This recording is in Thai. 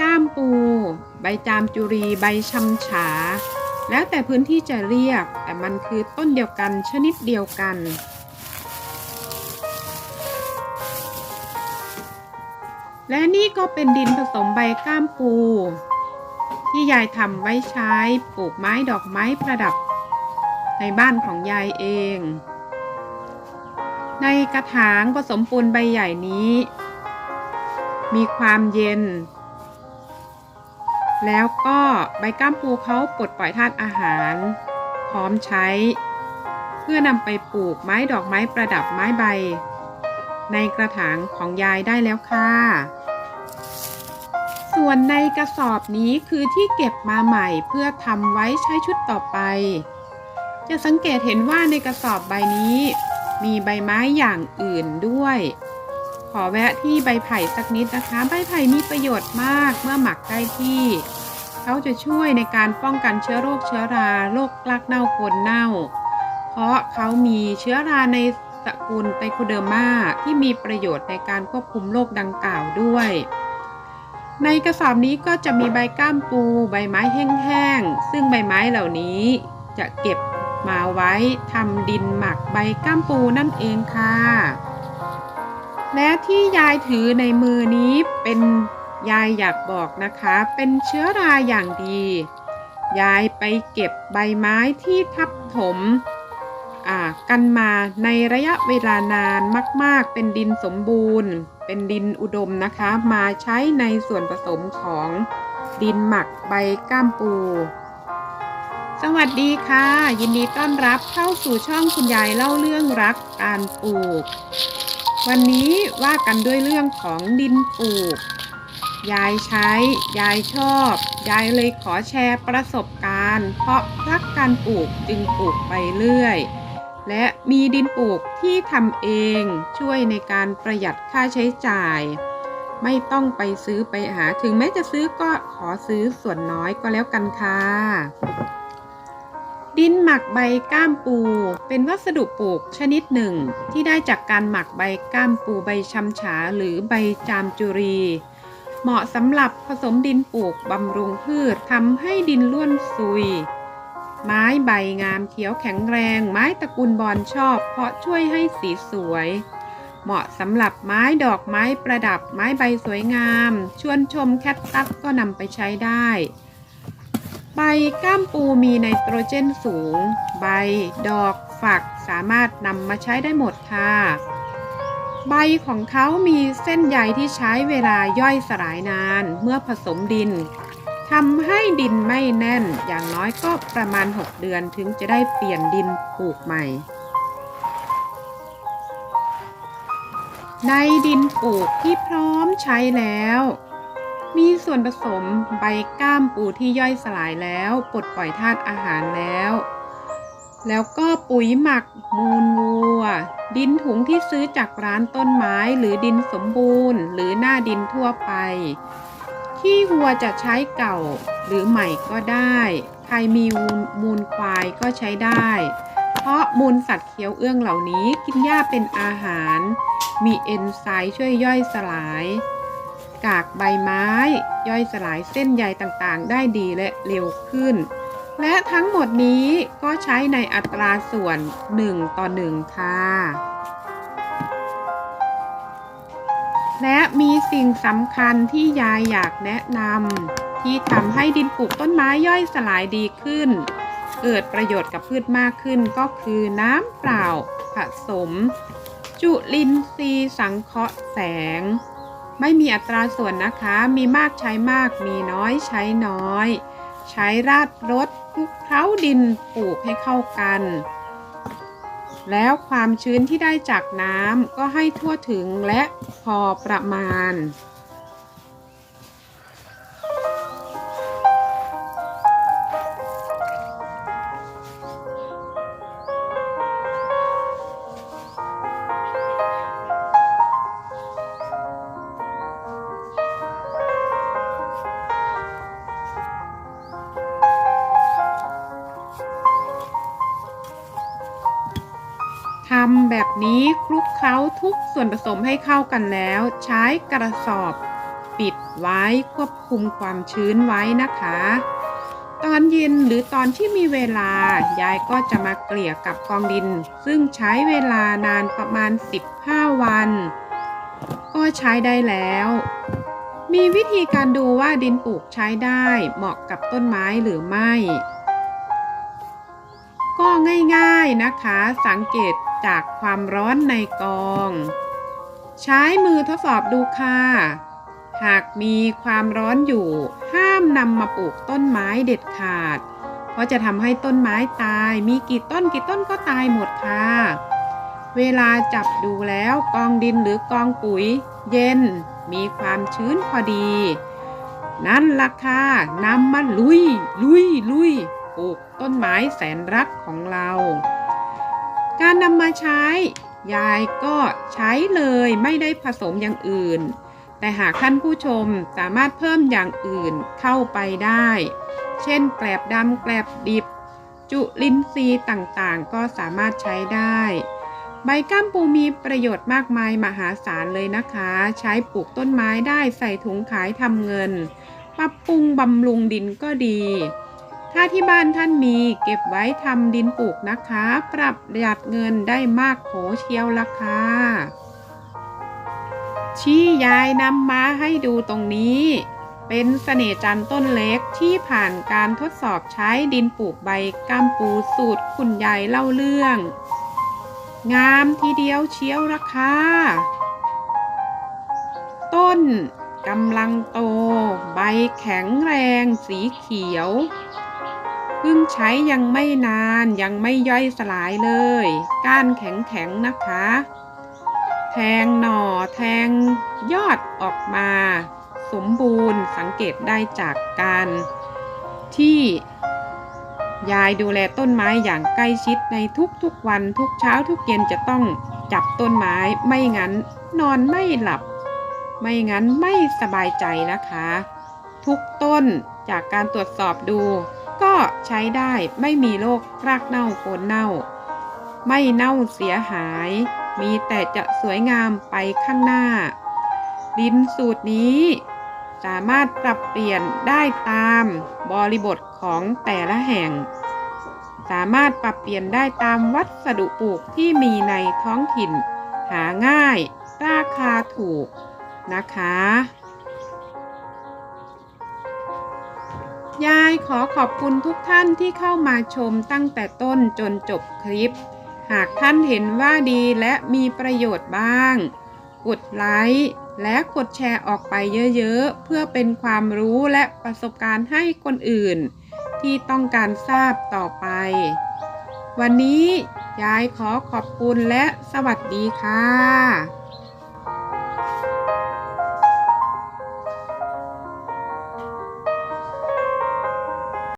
ก้ามปู ใบจามจุรี ใบชำฉา แล้วแต่พื้นที่จะเรียก แต่มันคือต้นเดียวกันชนิดเดียวกัน และนี่ก็เป็นดินผสมใบก้ามปู ที่ยายทำไว้ใช้ปลูกไม้ดอกไม้ประดับ ในบ้านของยายเอง ในกระถางผสมปูนใบใหญ่นี้มีความเย็น แล้วก็ใบก้ามปูเขาปลดปล่อยธาตุอาหาร พร้อมใช้ เพื่อนำไปปลูกไม้ดอกไม้ประดับไม้ใบ ในกระถางของยายได้แล้วค่ะ ส่วนในกระสอบนี้คือที่เก็บมาใหม่เพื่อทำไว้ใช้ชุดต่อไป จะสังเกตเห็นว่าในกระสอบใบนี้ มีใบไม้อย่างอื่นด้วย ขอแวะที่ใบไผ่สักนิดนะคะ ใบไผ่มีประโยชน์มากเมื่อหมักได้ที่เขาจะช่วยในการป้องกันเชื้อโรคเชื้อราโรคกลักเน่าโคนเน่า เพราะเขามีเชื้อราในตระกูลไตโคเดอร์มาที่มีประโยชน์ในการควบคุมโรคดังกล่าวด้วย ในกระสอบนี้ก็จะมีใบก้ามปู ใบไม้แห้งๆ ซึ่งใบไม้เหล่านี้จะเก็บมาไว้ทำดินหมักใบก้ามปูนั่นเองค่ะ และที่ยายถือในมือนี้เป็นยายอยากบอกนะคะ เป็นเชื้อราอย่างดี ยายไปเก็บใบไม้ที่ทับถมกันมาในระยะเวลานานมาก ๆ เป็นดินสมบูรณ์ เป็นดินอุดมนะคะ มาใช้ในส่วนผสมของดินหมักใบก้ามปู สวัสดีค่ะ ยินดีต้อนรับเข้าสู่ช่องคุณยายเล่าเรื่องรักการปลูก วันนี้ว่ากันด้วยเรื่องของดินปลูก ยายใช้ ยายชอบ ยายเลยขอแชร์ประสบการณ์ เพราะรักการปลูกจึงปลูกไปเรื่อย และมีดินปลูกที่ทำเองช่วยในการประหยัดค่าใช้จ่าย ไม่ต้องไปซื้อไปหาถึงแม้จะซื้อก็ขอซื้อส่วนน้อยก็แล้วกันค่ะ ดินหมักใบก้ามปู เป็นวัสดุปลูกชนิดหนึ่ง ที่ได้จากการหมักใบก้ามปูใบชำฉาหรือใบจามจุรี เหมาะสำหรับผสมดินปลูกบำรุงพืชทำให้ดินล้วนซุย ไม้ใบงามเขียวแข็งแรง ไม้ตระกูลบอนชอบ เพราะช่วยให้สีสวย เหมาะสำหรับไม้ดอกไม้ประดับไม้ใบสวยงาม ชวนชมแคทตัสก็นำไปใช้ได้ ใบก้ามปูมีไนโตรเจนสูง ใบ ดอก ฝักสามารถนำมาใช้ได้หมดค่ะ ใบของเขามีเส้นใยที่ใช้เวลาย่อยสลายนานเมื่อผสมดินทำให้ดินไม่แน่นอย่างน้อยก็ประมาณ 6 เดือนถึงจะได้เปลี่ยนดินปลูกใหม่ ในดินปลูกที่พร้อมใช้แล้ว มีส่วนผสมใบก้ามปูที่ย่อยสลายแล้วปลดปล่อยธาตุอาหารแล้ว แล้วก็ปุ๋ยหมักมูลวัว ดินถุงที่ซื้อจากร้านต้นไม้หรือดินสมบูรณ์ หรือหน้าดินทั่วไปขี้วัวจะใช้เก่าหรือใหม่ก็ได้ ใครมีมูลควายก็ใช้ได้ เพราะมูลสัตว์เคี้ยวเอื้องเหล่านี้กินหญ้าเป็นอาหาร มีเอนไซม์ช่วยย่อยสลาย กากใบไม้ ย่อยสลายเส้นใยต่างๆ ได้ดีและเร็วขึ้น และทั้งหมดนี้ก็ใช้ในอัตราส่วน 1 ต่อ 1 ค่ะ และมีสิ่งสำคัญที่ยายอยากแนะนำที่ทำให้ดินปลูกต้นไม้ย่อยสลายดีขึ้น เกิดประโยชน์กับพืชมากขึ้นก็คือน้ำเปล่าผสม จุลินทรีย์สังเคราะห์แสง ไม่มีอัตราส่วนนะคะ มีมากใช้มาก มีน้อยใช้น้อย ใช้ราดรถคลุกเคล้าดินปลูกให้เข้ากัน แล้วความชื้นที่ได้จากน้ำก็ให้ทั่วถึงและพอประมาณ นี้คลุกเคล้าทุกส่วนผสมให้เข้ากันแล้ว ใช้กระสอบ ปิดไว้ควบคุมความชื้นไว้นะคะ ตอนเย็นหรือตอนที่มีเวลายายก็จะมาเกลี่ยกับกองดิน ซึ่งใช้เวลานานประมาณ 15 วัน ก็ใช้ได้แล้ว มีวิธีการดูว่าดินปลูกใช้ได้เหมาะกับต้นไม้หรือไม่ ก็ง่ายๆนะคะ สังเกตจากความร้อนในกอง ใช้มือทดสอบดูค่ะ หากมีความร้อนอยู่ ห้ามนำมาปลูกต้นไม้เด็ดขาด เพราะจะทำให้ต้นไม้ตาย มีกี่ต้นกี่ต้นก็ตายหมดค่ะ เวลาจับดูแล้วกองดินหรือกองปุ๋ย เย็น มีความชื้นพอดี นั่นล่ะค่ะนำมาลุย ลุย ลุย ลูกต้นไม้แสนรักของเรา การนำมาใช้ ยายก็ใช้เลยไม่ได้ผสมอย่างอื่น แต่หากท่านผู้ชมสามารถเพิ่มอย่างอื่นเข้าไปได้ เช่นแกลบดำแกลบดิบ จุลินทรีย์ต่างๆ ก็สามารถใช้ได้ใบก้ามปูมีประโยชน์มากมายมหาศาลเลยนะคะ ใช้ปลูกต้นไม้ได้ใส่ถุงขายทำเงิน ปรับปรุงบำรุงดินก็ดี ถ้าที่บ้านท่านมีเก็บไว้ทำดินปลูกนะคะ ปรับประหยัดเงินได้มากโขเชียวละค่ะชี้ยายนำมาให้ดูตรงนี้ เป็นเสน่ห์จันต้นเล็กที่ผ่านการทดสอบใช้ดินปลูกใบกามปูสูตรคุณยายเล่าเรื่อง งามทีเดียวเชียวราคาต้นกำลังโต ใบแข็งแรงสีเขียว เพิ่งใช้ยังไม่นานยังไม่ย่อยสลายเลย ก้านแข็งๆนะคะ แทงหน่อแทงยอดออกมา สมบูรณ์สังเกตได้จากการที่ยายดูแลต้นไม้อย่างใกล้ชิดในทุกๆวันทุกเช้าทุกเย็นจะต้องจับต้นไม้ไม่งั้นนอนไม่หลับ ไม่งั้นไม่สบายใจนะคะ ทุกต้นจากการตรวจสอบดู ก็ใช้ได้ไม่มีโรครากเน่าโคนเน่า ไม่เน่าเสียหาย มีแต่จะสวยงามไปข้างหน้า ดินสูตรนี้สามารถปรับเปลี่ยนได้ตามบริบทของแต่ละแห่ง สามารถปรับเปลี่ยนได้ตามวัสดุปลูกที่มีในท้องถิ่น หาง่าย ราคาถูกนะคะ ขอขอบคุณทุกท่านที่เข้ามาชมตั้งแต่ต้นจนจบคลิป หากท่านเห็นว่าดีและมีประโยชน์บ้าง กดไลค์และกดแชร์ออกไปเยอะๆ เพื่อเป็นความรู้และประสบการณ์ให้คนอื่น ที่ต้องการทราบต่อไป วันนี้ยายขอขอบคุณและสวัสดีค่ะ